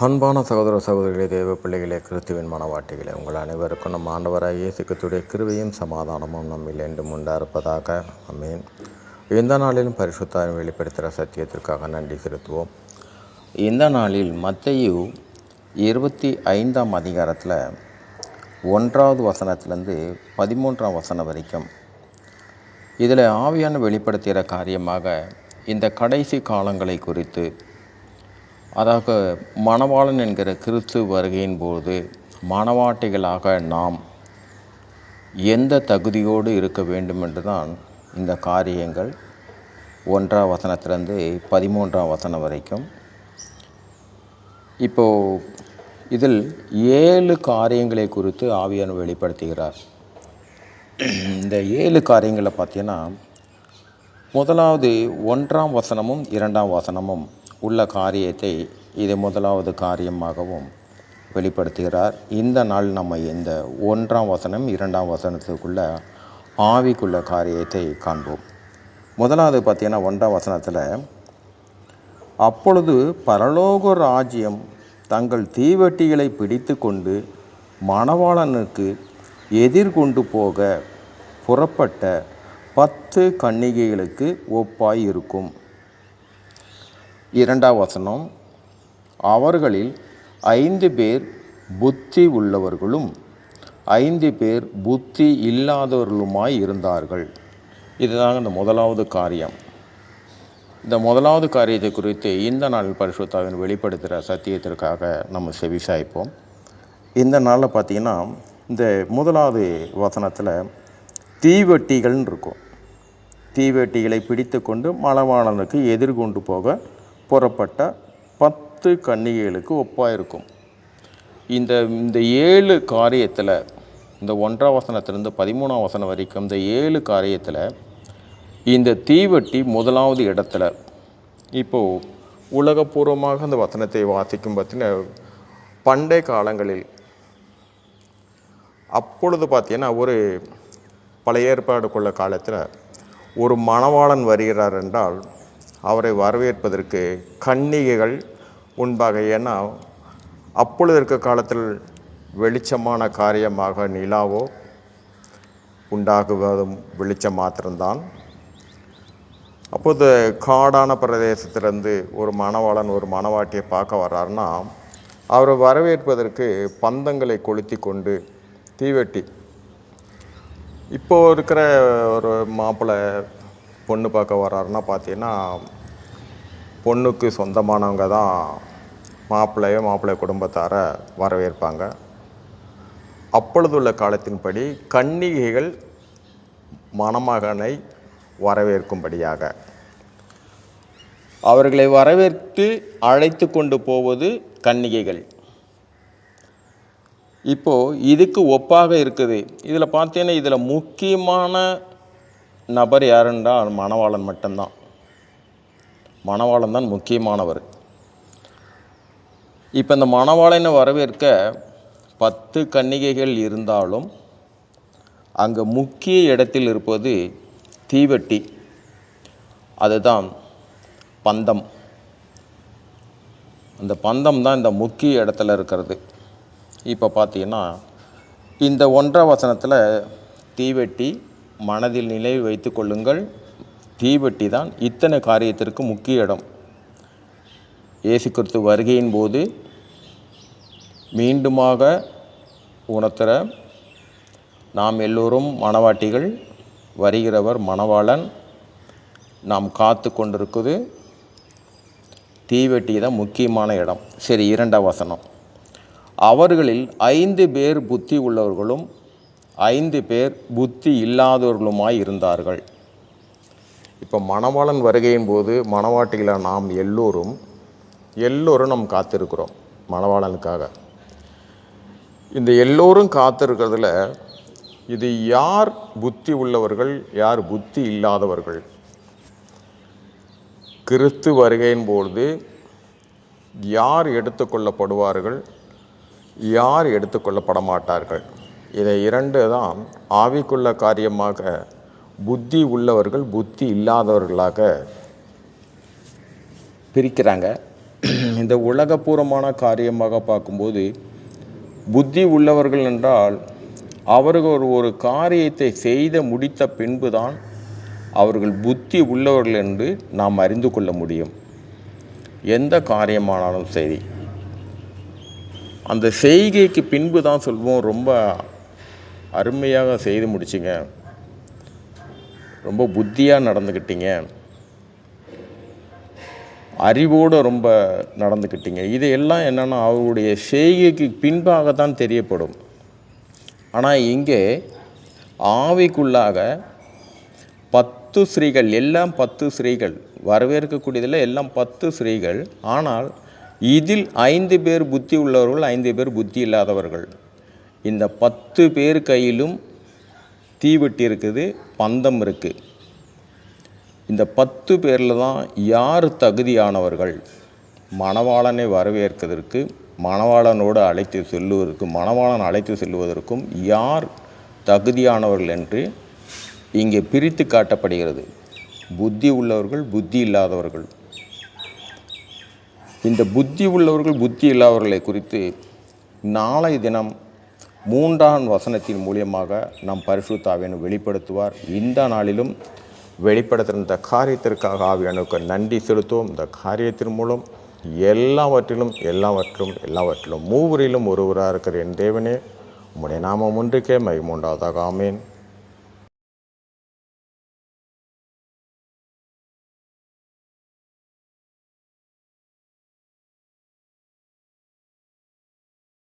அன்பான சகோதர சகோதரிகளே தேவ பிள்ளைகளே கிறிஸ்துவின் மனவாட்டிகளே உங்கள் அனைவருக்கும் நம் ஆண்டவராக இயேசுக்கத்துடைய கிருவையும் சமாதானமும் நம்மில் என்றும் உண்டாயிருப்பதாக. அமேன் எந்த நாளிலும் பரிசுத்தாரம் வெளிப்படுத்துகிற சத்தியத்திற்காக நன்றி செலுத்துவோம். இந்த நாளில் மத்தையு இருபத்தி ஐந்தாம் அதிகாரத்தில் ஒன்றாவது வசனத்திலேருந்து பதிமூன்றாம் வசனம் வரைக்கும் இதில் ஆவியான வெளிப்படுத்துகிற காரியமாக இந்த கடைசி காலங்களை குறித்து அதாக மணவாளன் என்கிற கிறிஸ்து வருகையின் போது மணவாட்டிகளாக நாம் எந்த தகுதியோடு இருக்க வேண்டும் என்று தான் இந்த காரியங்கள் ஒன்றாம் வசனத்திலேருந்து பதிமூன்றாம் வசனம் வரைக்கும். இப்போது இதில் ஏழு காரியங்களை குறித்து ஆவியான வெளிப்படுத்துகிறார். இந்த ஏழு காரியங்களை பார்த்தீங்கன்னா முதலாவது ஒன்றாம் வசனமும் இரண்டாம் வசனமும் உள்ள காரியத்தை இது முதலாவது காரியமாகவும் வெளிப்படுத்துகிறார். இந்த நாள் நம்ம இந்த ஒன்றாம் வசனம் இரண்டாம் வசனத்துக்குள்ள ஆவிக்குள்ள காரியத்தை காண்போம். முதலாவது பார்த்தீங்கன்னா ஒன்றாம் வசனத்தில் அப்பொழுது பரலோக ராஜ்யம் தங்கள் தீவெட்டிகளை பிடித்து கொண்டு மணவாளனுக்கு எதிர்கொண்டு போக புறப்பட்ட பத்து கன்னிகைகளுக்கு ஒப்பாய் இருக்கும் இரண்டாம் வசனம் அவர்களில் ஐந்து பேர் புத்தி உள்ளவர்களும் ஐந்து பேர் புத்தி இல்லாதவர்களுமாய் இருந்தார்கள். இதுதான் இந்த முதலாவது காரியம். இந்த முதலாவது காரியத்தை குறித்து இந்த நாள் பரிசுத்தாவின் வெளிப்படுத்துகிற சத்தியத்திற்காக நம்ம செவிசாய்ப்போம். இந்த நாளில் பார்த்திங்கன்னா இந்த முதலாவது வசனத்தில் தீவெட்டிகள்னு இருக்கும். தீவெட்டிகளை பிடித்து கொண்டு மலவாளனுக்கு எதிர்கொண்டு போக புறப்பட்ட பத்து கன்னிகைகளுக்கு ஒப்பாக இருக்கும். இந்த இந்த ஏழு காரியத்தில் இந்த ஒன்றாம் வசனத்திலிருந்து பதிமூணாம் வசனம் வரைக்கும் இந்த ஏழு காரியத்தில் இந்த தீவெட்டி முதலாவது இடத்துல இப்போது உலகப்பூர்வமாக அந்த வசனத்தை வாசிக்கும் பார்த்தீங்கன்னா பண்டை காலங்களில் அப்பொழுது பார்த்தீங்கன்னா ஒரு பழைய ஏற்பாடு கொள்ள காலத்தில் ஒரு மணவாளன் வருகிறார் என்றால் அவரை வரவேற்பதற்கு கன்னிகைகள் முன்பாக ஏன்னா அப்பொழுது இருக்க காலத்தில் வெளிச்சமான காரியமாக நிலாவோ உண்டாகுவதும் வெளிச்சம் மாத்திரம்தான். அப்போது காடான பிரதேசத்திலேருந்து ஒரு மணவாளன் ஒரு மணவாட்டியை பார்க்க வர்றாருன்னா அவரை வரவேற்பதற்கு பந்தங்களை கொளுத்தி கொண்டு தீவெட்டி. இப்போ இருக்கிற ஒரு மாப்பிள்ளை பொண்ணு பார்க்க வர்றாருன்னா பார்த்தீங்கன்னா பொண்ணுக்கு சொந்தமானவங்க தான் மாப்பிள்ளையோ மாப்பிள்ளை குடும்பத்தாரை வரவேற்பாங்க. அப்பொழுதுள்ள காலத்தின்படி கன்னிகைகள் மணமகனை வரவேற்கும்படியாக. அவர்களை வரவேற்று அழைத்து கொண்டு போவது கன்னிகைகள். இப்போது இதுக்கு ஒப்பாக இருக்குது. இதில் பார்த்தீங்கன்னா இதில் முக்கியமான நபர் யாருன்றால் மணவாளன் மட்டும்தான். மணவாளன் தான் முக்கியமானவர். இப்போ இந்த மணவாளனை வரவேற்க பத்து கன்னிகைகள் இருந்தாலும் அங்கே முக்கிய இடத்தில் இருப்பது தீவெட்டி. அதுதான் பந்தம். அந்த பந்தம் தான் இந்த முக்கிய இடத்துல இருக்கிறது. இப்போ பார்த்தீங்கன்னா இந்த ஒன்றாம் வசனத்தில் தீவெட்டி மனதில் நிலை வைத்து கொள்ளுங்கள். தீவெட்டி தான் இத்தனை காரியத்திற்கு முக்கிய இடம். இயேசு கிறிஸ்து வருகையின் போது மீண்டுமாக உணர்த்துற நாம் எல்லோரும் மணவாட்டிகள் வருகிறவர் மணவாளன் நாம் காத்து கொண்டிருக்குது தீவெட்டி தான் முக்கியமான இடம். சரி இரண்டாம் வசனம். அவர்களில் ஐந்து பேர் புத்தி உள்ளவர்களும் ஐந்து பேர் புத்தி இல்லாதவர்களுமாய் இருந்தார்கள். இப்போ மணவாளன் வருகையின் போது மணவாட்டியில் நாம் எல்லோரும் எல்லோரும் நாம் காத்திருக்கிறோம் மணவாளனுக்காக. இந்த எல்லோரும் காத்திருக்கிறதுல இது யார் புத்தி உள்ளவர்கள் யார் புத்தி இல்லாதவர்கள்? கிறிஸ்து வருகையின் பொழுது யார் எடுத்துக்கொள்ளப்படுவார்கள் யார் எடுத்துக்கொள்ளப்பட மாட்டார்கள்? இதை இரண்டு தான் ஆவிக்குள்ள காரியமாக புத்தி உள்ளவர்கள் புத்தி இல்லாதவர்களாக பிரிக்கிறாங்க. இந்த உலகப்பூர்வமான காரியமாக பார்க்கும்போது புத்தி உள்ளவர்கள் என்றால் அவர்கள் ஒரு ஒரு காரியத்தை செய்து முடித்த பின்புதான் அவர்கள் புத்தி உள்ளவர்கள் என்று நாம் அறிந்து கொள்ள முடியும். எந்த காரியமானாலும் சரி. அந்த செய்கைக்கு பின்பு தான் சொல்வோம் ரொம்ப அருமையாக செய்து முடிச்சிங்க. ரொம்ப புத்தியாக நடந்துக்கிட்டீங்க அறிவோடு ரொம்ப நடந்துக்கிட்டீங்க இதையெல்லாம் என்னென்னா அவருடைய செய்கைக்கு பின்பாக தான் தெரியப்படும். ஆனால் இங்கே ஆவிக்குள்ளாக பத்து ஸ்ரீகள் எல்லாம் பத்து ஸ்ரீகள் வரவேற்கக்கூடியதில் எல்லாம் பத்து ஸ்ரீகள். ஆனால் இதில் ஐந்து பேர் புத்தி உள்ளவர்கள் ஐந்து பேர் புத்தி இல்லாதவர்கள். இந்த பத்து பேர் கையிலும் தீவெட்டி இருக்குது பந்தம் இருக்குது இந்த பத்து பேரில் தான் யார் தகுதியானவர்கள்? மணவாளனை வரவேற்கிறதற்கு மணவாளனோடு அழைத்து செல்லுவதற்கும் மணவாளன் அழைத்து செல்வதற்கும் யார் தகுதியானவர்கள் என்று இங்கே பிரித்து காட்டப்படுகிறது. புத்தி உள்ளவர்கள் புத்தி இல்லாதவர்கள். இந்த புத்தி உள்ளவர்கள் புத்தி இல்லாதவர்களை குறித்து நாளை தினம் மூன்றாம் வசனத்தின் மூலியமாக நம் பரிசுத்தாவின் வெளிப்படுத்துவார். இந்த நாளிலும் வெளிப்படுத்துகிற இந்த காரியத்திற்காக ஆவியானுக்கு நன்றி செலுத்துவோம். இந்த காரியத்தின் மூலம் எல்லாவற்றிலும் எல்லாவற்றிலும் எல்லாவற்றிலும் மூவரிலும் ஒருவராக இருக்கிற என் தேவனே உம்முடைய நாமம் ஒன்றுக்கே மகிமுண்டாதாக ஆமேன்.